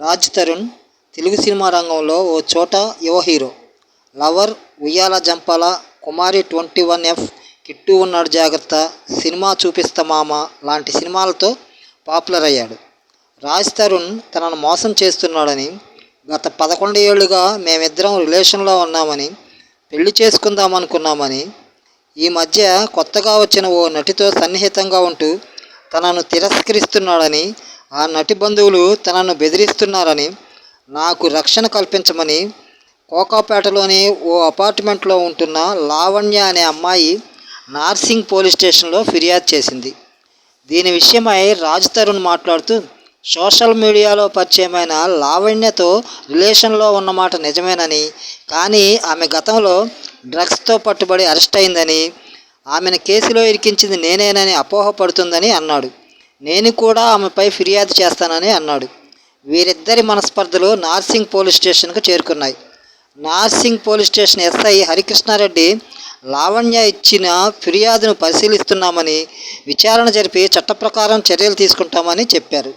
Raj Tarun Telugu cinema రంగంలో ఓ చోట యువ hero. Lover Uyyala Jampala Kumari twenty one F Kittu Unnadu Jagratha cinema చూపిస్తా మామ లాంటి సినిమాలతో పాపులర్ అయ్యాడు. రాజ్ తరుణ్ తనను మోసం చేస్తున్నాడని గత పదకొండు ఏళ్ళుగా మేమిద్దరం రిలేషన్లో ఉన్నామని పెళ్ళి చేసుకుందాం అనుకున్నామని ఈ మధ్య కొత్తగా వచ్చిన ఓ నటితో సన్నిహితంగా ఉంటూ తనను తిరస్కరిస్తున్నాడని ఆ నటి బంధువులు తనను బెదిరిస్తున్నారని నాకు రక్షణ కల్పించమని కోకాపేటలోని ఓ అపార్ట్మెంట్లో ఉంటున్న లావణ్య అనే అమ్మాయి నార్సింగ్ పోలీస్ స్టేషన్లో ఫిర్యాదు చేసింది. దీని విషయమై రాజ్ తరుణ్ మాట్లాడుతూ సోషల్ మీడియాలో పరిచయమైన లావణ్యతో రిలేషన్లో ఉన్నమాట నిజమేనని కానీ ఆమె గతంలో డ్రగ్స్తో పట్టుబడి అరెస్ట్ అయిందని ఆమెను కేసులో ఇరికించింది నేనేనని అపోహపడుతుందని అన్నాడు. నేను కూడా ఆమెపై ఫిర్యాదు చేస్తానని అన్నాడు. వీరిద్దరి మనస్పర్ధలు నార్సింగ్ పోలీస్ స్టేషన్కు చేరుకున్నాయి. Narsing police station SI Harikrishnareddy Lavanya ఇచ్చిన ఫిర్యాదును పరిశీలిస్తున్నామని విచారణ జరిపి చట్ట ప్రకారం చర్యలు తీసుకుంటామని చెప్పారు.